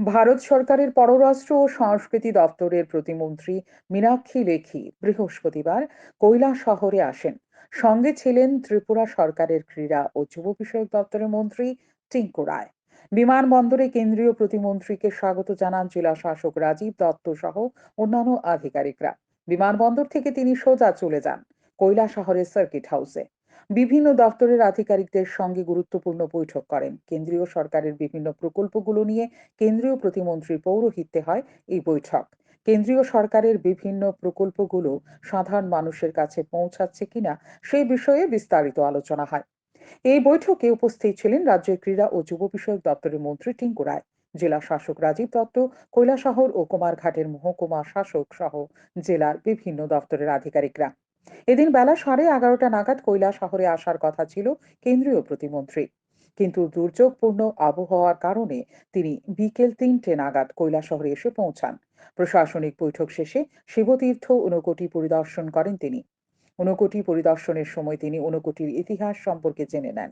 ভারত সরকারের পররাষ্ট্র ও সংস্কৃতি দপ্তরের প্রতিমন্ত্রী মীনাক্ষী লেখি বৃহস্পতিবার কৈলা শহরে আসেন। সঙ্গে ছিলেন ত্রিপুরা সরকারের ক্রীড়া ও যুব বিষয়ক দপ্তরের মন্ত্রী টিঙ্কু রায়। বিমানবন্দরে কেন্দ্রীয় প্রতিমন্ত্রীকে স্বাগত জানান জেলা শাসক রাজীব দত্ত সহ অন্যান্য আধিকারিকরা। বিমানবন্দর থেকে তিনি সোজা চলে যান কৈলা শহরের সার্কিট হাউসে। বিভিন্ন দপ্তরের আধিকারিকদের সঙ্গে গুরুত্বপূর্ণ বৈঠক করেন। কেন্দ্রীয় সরকারের বিভিন্ন প্রকল্পগুলো নিয়ে কেন্দ্রীয় প্রতিমন্ত্রীর পৌরোহিত্যে হয় এই বৈঠক। কেন্দ্রীয় সরকারের বিভিন্ন প্রকল্পগুলো সাধারণ মানুষের কাছে পৌঁছাচ্ছে কিনা সেই বিষয়ে বিস্তারিত আলোচনা হয়। এই বৈঠকে উপস্থিত ছিলেন রাজ্যের ক্রীড়া ও যুব বিষয়ক দপ্তরের মন্ত্রী টিঙ্কু রায়, জেলা শাসক রাজীব দত্ত, কৈলাসহর ও কুমারঘাটের মহকুমা শাসক সহ জেলার বিভিন্ন দপ্তরের আধিকারিকরা। এদিন বেলা সাড়ে এগারোটা নাগাদ কৈলা শহরে আসার কথা ছিল কেন্দ্রীয় প্রতিমন্ত্রী। কিন্তু দুর্যোগপূর্ণ আবহাওয়ার কারণে তিনি বিকেল তিনটে নাগাদ কৈলা শহরে এসে পৌঁছান। প্রশাসনিক বৈঠক শেষে শিবতীর্থ ঊনকোটি পরিদর্শন করেন তিনি। ঊনকোটি পরিদর্শনের সময় তিনি ঊনকোটির ইতিহাস সম্পর্কে জেনে নেন।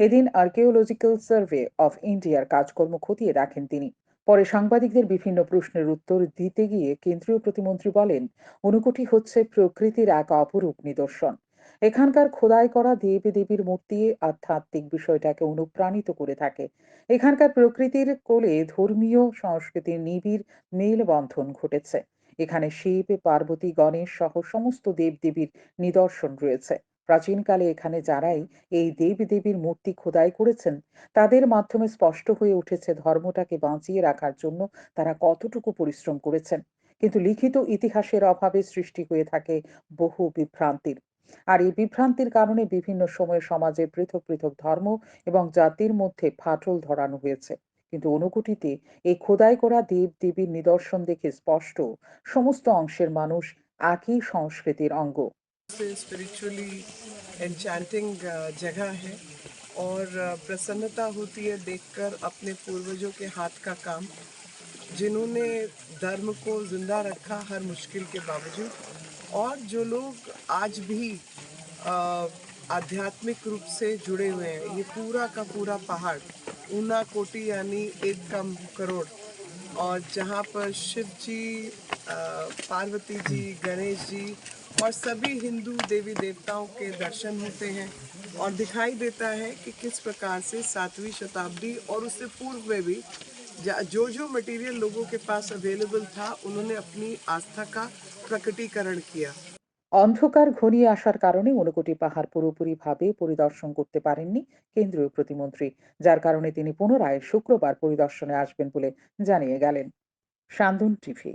এদিন আর্কিওলজিক্যাল সার্ভে অফ ইন্ডিয়ার কাজকর্ম খতিয়ে দেখেন তিনি। পরে সাংবাদিকদের বিভিন্ন প্রশ্নের উত্তর দিতে গিয়ে কেন্দ্রীয় প্রতিমন্ত্রী বলেন ঊনকোটি হচ্ছে প্রকৃতির এক অপরূপ নিদর্শন। এখানকার খোদাই করা দেব দেবীর মূর্তি আধ্যাত্মিক বিষয়টাকে অনুপ্রাণিত করে থাকে। এখানকার প্রকৃতির কোলে ধর্মীয় সংস্কৃতির নিবিড় মেলবন্ধন ঘটেছে। এখানে শিব, পার্বতী, গণেশ সহ সমস্ত দেবদেবীর নিদর্শন রয়েছে। প্রাচীনকালে এখানে যারাই এই দেব দেবীর মূর্তি খোদাই করেছেন, তাদের মাধ্যমে স্পষ্ট হয়ে উঠেছে ধর্মটাকে বাঁচিয়ে রাখার জন্য তারা কতটুকু পরিশ্রম করেছেন। কিন্তু লিখিত ইতিহাসের অভাবে সৃষ্টি হয়ে থাকে বহু বিভ্রান্তির। আর এই বিভ্রান্তির কারণে বিভিন্ন সময়ে সমাজে পৃথক পৃথক ধর্ম এবং জাতির মধ্যে ফাটল ধরানো হয়েছে। কিন্তু অনুকুটিতে এই খোদাই করা দেব দেবীর নিদর্শন দেখে স্পষ্ট সমস্ত অংশের মানুষ একই সংস্কৃতির অঙ্গ। स्पिरिचुअली एन्चैंटिंग जगह है और प्रसन्नता होती है देखकर अपने पूर्वजों के हाथ का काम, जिन्होंने धर्म को ज़िंदा रखा हर मुश्किल के बावजूद। और जो लोग आज भी आध्यात्मिक रूप से जुड़े हुए हैं, ये पूरा का पूरा पहाड़, ऊना कोटी यानी एक कम करोड़ और जहाँ पर शिव जी पार्वती जी, गणेश जी और सभी हिंदू देवी देवताओं के दर्शन होते हैं और दिखाई देता है कि किस प्रकार से सातवीं शताब्दी और उससे पूर्व में भी जो जो मटेरियल लोगों के पास अवेलेबल था, उन्होंने अपनी आस्था का प्रकटीकरण किया। অন্ধকার ঘনিয়ে আসার কারণে ঊনকোটি পাহাড় পুরোপুরিভাবে পরিদর্শন করতে পারেননি কেন্দ্রীয় প্রতিমন্ত্রী, যার কারণে তিনি পুনরায় শুক্রবার পরিদর্শনে আসবেন বলে জানিয়ে গেলেন। সান্দন টিভি